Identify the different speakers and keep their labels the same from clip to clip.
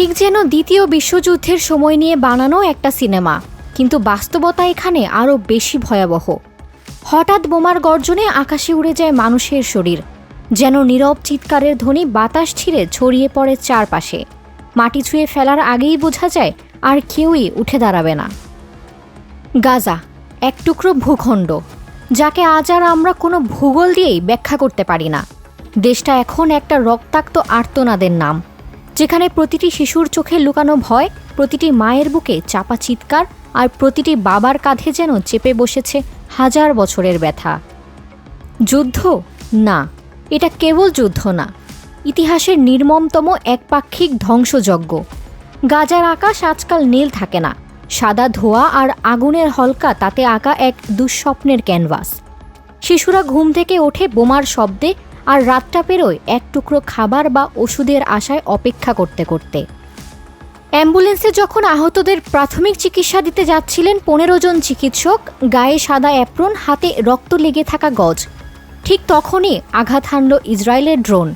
Speaker 1: ঠিক যেন দ্বিতীয় বিশ্বযুদ্ধের সময় নিয়ে বানানো একটা সিনেমা, কিন্তু বাস্তবতা এখানে আরও বেশি ভয়াবহ। হঠাৎ বোমার গর্জনে আকাশে উড়ে যায় মানুষের শরীর, যেন নীরব চিৎকারের ধ্বনি বাতাস ছিঁড়ে ছড়িয়ে পড়ে চারপাশে। মাটি ছুঁয়ে ফেলার আগেই বোঝা যায় আর কেউই উঠে দাঁড়াবে না। গাজা, এক টুকরো ভূখণ্ড, যাকে আজ আর আমরা কোনো ভূগোল দিয়েই ব্যাখ্যা করতে পারি না। দেশটা এখন একটা রক্তাক্ত আর্তনাদের নাম। যেখানে প্রতিটি শিশুর চোখে লুকানো ভয়, প্রতিটি মায়ের বুকে চাপা চিৎকার আর প্রতিটি বাবার কাঁধে যেন চেপে বসেছে হাজার বছরের ব্যথা। যুদ্ধ? না, এটা কেবল যুদ্ধ না। ইতিহাসের নির্মমতম একপাক্ষিক ধ্বংসযজ্ঞ। গাজার আকাশ আজকাল নীল থাকে না। সাদা ধোয়া আর আগুনের হলকা তাতে আঁকা এক দুঃস্বপ্নের ক্যানভাস। শিশুরা ঘুম থেকে ওঠে বোমার শব্দে আর রাতটা পেরোয় এক টুকরো খাবার বা ওষুধের আশায় অপেক্ষা করতে করতে। অ্যাম্বুলেন্সে যখন আহতদের প্রাথমিক চিকিৎসা দিতে যাচ্ছিলেন পনেরো জন চিকিৎসক, গায়ে সাদা অ্যাপ্রন, হাতে রক্ত লেগে থাকা গজ। ঠিক তখনই আঘাত হানল ইসরায়েলের ড্রোন।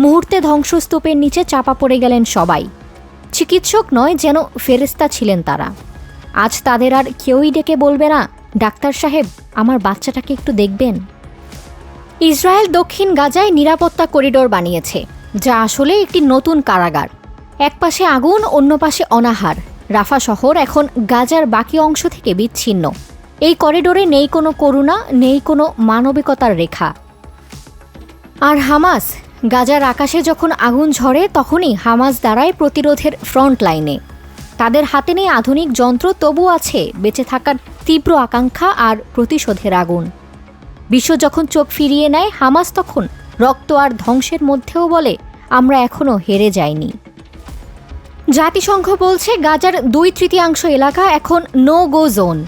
Speaker 1: মুহূর্তে ধ্বংসস্তূপের নিচে চাপা পড়ে গেলেন সবাই। চিকিৎসক নয়, যেন ফেরেস্তা ছিলেন তারা। আজ তাদের আর কেউই ডেকে বলবে না, ডাক্তার সাহেব, আমার বাচ্চাটাকে একটু দেখবেন ইসরায়েল দক্ষিণ গাজায় নিরাপত্তা করিডোর বানিয়েছে, যা আসলে একটি নতুন কারাগার। এক পাশে আগুন, অন্য পাশে অনাহার। রাফা শহর এখন গাজার বাকি অংশ থেকে বিচ্ছিন্ন। এই করিডোরে নেই কোনো করুণা, নেই কোনো মানবিকতার রেখা। আর হামাস, গাজার আকাশে যখন আগুন ঝরে, তখনই হামাস দাঁড়ায় প্রতিরোধের ফ্রন্ট লাইনে। তাদের হাতে নেই আধুনিক যন্ত্র তবু আছে বেঁচে থাকার তীব্র আকাঙ্ক্ষা আর প্রতিশোধের আগুন। বিশ্ব যখন চোখ ফিরিয়ে নেয়, হামাস তখন রক্ত আর ধ্বংসের মধ্যেও বলে, আমরা এখনও হেরে যাইনি। জাতিসংঘ বলছে, গাজার দুই তৃতীয়াংশ এলাকা এখন নো গো জোন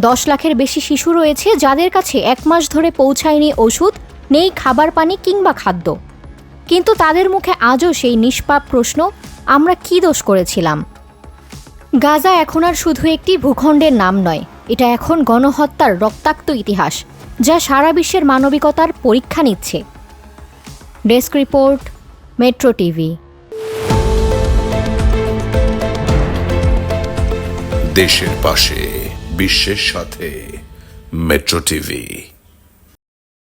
Speaker 1: দশ লাখের বেশি শিশু রয়েছে, যাদের কাছে এক মাস ধরে পৌঁছায়নি ওষুধ, নেই খাবার পানি কিংবা খাদ্য। কিন্তু তাদের মুখে আজও সেই নিষ্পাপ প্রশ্ন, আমরা কি দোষ করেছিলাম? গাজা এখন আর শুধু একটি ভূখণ্ডের নাম নয়, এটা এখন গণহত্যার রক্তাক্ত ইতিহাস। যা সারা বিশ্বের মানবিকতার পরীক্ষা নিচ্ছে। Desk report, metro TV.
Speaker 2: দেশের পাশে, বিশ্বের সাথে, মেট্রো টিভি।